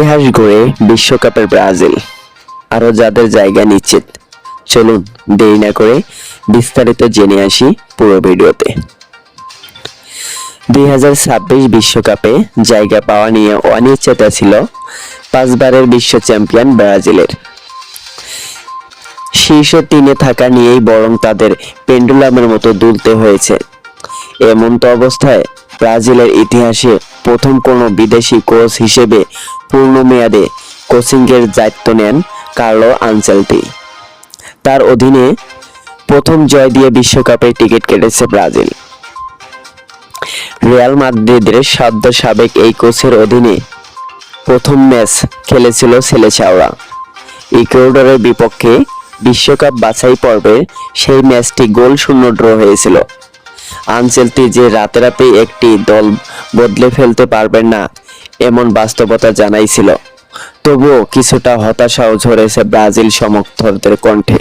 ইতিহাস গড়ে বিশ্বকাপের ব্রাজিল। আরও যাদের জায়গা নিশ্চিত। চলুন দেরি না করে বিস্তারিত জেনে আসি পুরো ভিডিওতে। দুই বিশ্বকাপে জায়গা পাওয়া নিয়ে অনিশ্চয়তা ছিল পাঁচবারের বিশ্ব চ্যাম্পিয়ন ব্রাজিলের। শীর্ষ তিনে থাকা নিয়েই বরং তাদের পেন্ডুলামের মতো দুলতে হয়েছে। এমন তো অবস্থায় ব্রাজিলের ইতিহাসে প্রথম কোনো বিদেশি কোচ হিসেবে পূর্ণ মেয়াদে কোচিংয়ের দায়িত্ব নেন কার্লো আনচেলতি তার অধীনে প্রথম জয় দিয়ে বিশ্বকাপের টিকিট কেটেছে ব্রাজিল। রিয়াল মাদ্রিদের সাধ্য সাবেক এই কোচের অধীনে প্রথম ম্যাচ খেলেছিল সেলেচাওরা ইকুয়েডরের বিপক্ষে বিশ্বকাপ বাছাই পর্বের সেই ম্যাচটি গোল শূন্য ড্র হয়েছিল। আনচেলতি যে রাতে রাতে একটি দল বদলে ফেলতে পারবেন না, এমন বাস্তবতা জানাইছিল। তবুও কিছুটা হতাশাও ঝরেছে ব্রাজিল সমর্থকদের কণ্ঠে।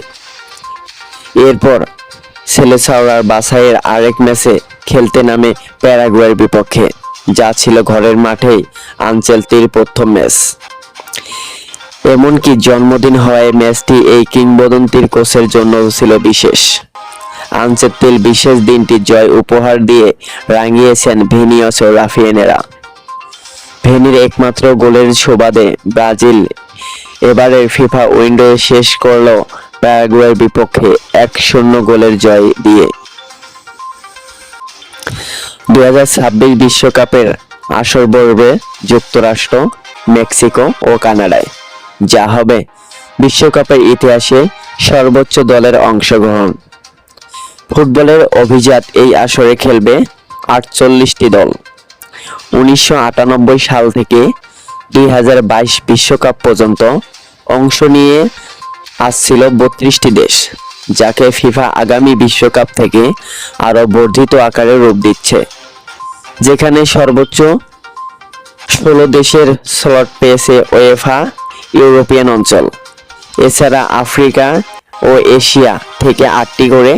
এরপর সেলেসাওরার বাছাইয়ের আরেক ম্যাচে খেলতে নামে প্যারাগুয়ের বিপক্ষে, যা ছিল ঘরের মাঠেই আনচেলতির প্রথম ম্যাচ। এমনকি জন্মদিন হওয়ায় ম্যাচটি এই কিংবদন্তির কোচের জন্য ছিল বিশেষ। আনচেত্তিল বিশেষ দিনটি জয় উপহার দিয়ে রাঙিয়েছেন ভেনিয়স ও রাফিয়েনেরা। ভেনির একমাত্র গোলের সুবাদে ব্রাজিল এবারের ফিফা উইন্ডো শেষ করল প্যারাগুয়ের বিপক্ষে এক শূন্য গোলের জয় দিয়ে। দুই বিশ্বকাপের আসর পর্বে যুক্তরাষ্ট্র, মেক্সিকো ও কানাডায়। যা হবে বিশ্বকাপের ইতিহাসে সর্বোচ্চ দলের অংশগ্রহণ। ফুটবলের অভিজাত এই আসরে খেলবে আটচল্লিশটি দল। উনিশশো আটানব্বই সাল থেকে দুই বিশ্বকাপ পর্যন্ত অংশ নিয়ে আসছিল বত্রিশটি দেশ, যাকে ফিফা আগামী বিশ্বকাপ থেকে আরও বর্ধিত আকারে রূপ দিচ্ছে। যেখানে সর্বোচ্চ ষোলো দেশের স্লট পেয়েছে ওয়েফা ইউরোপিয়ান অঞ্চল। এছাড়া আফ্রিকা ও এশিয়া থেকে আটটি করে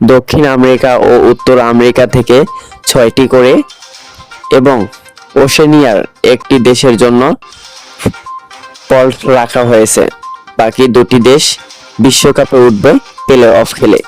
দক্ষিণ আমেরিকা ও উত্তর আমেরিকা থেকে ছয়টি করে এবং ওশেনিয়ার একটি দেশের জন্য পল্ট রাখা হয়েছে। বাকি দুটি দেশ বিশ্বকাপে উঠবে প্লে অফ খেলে।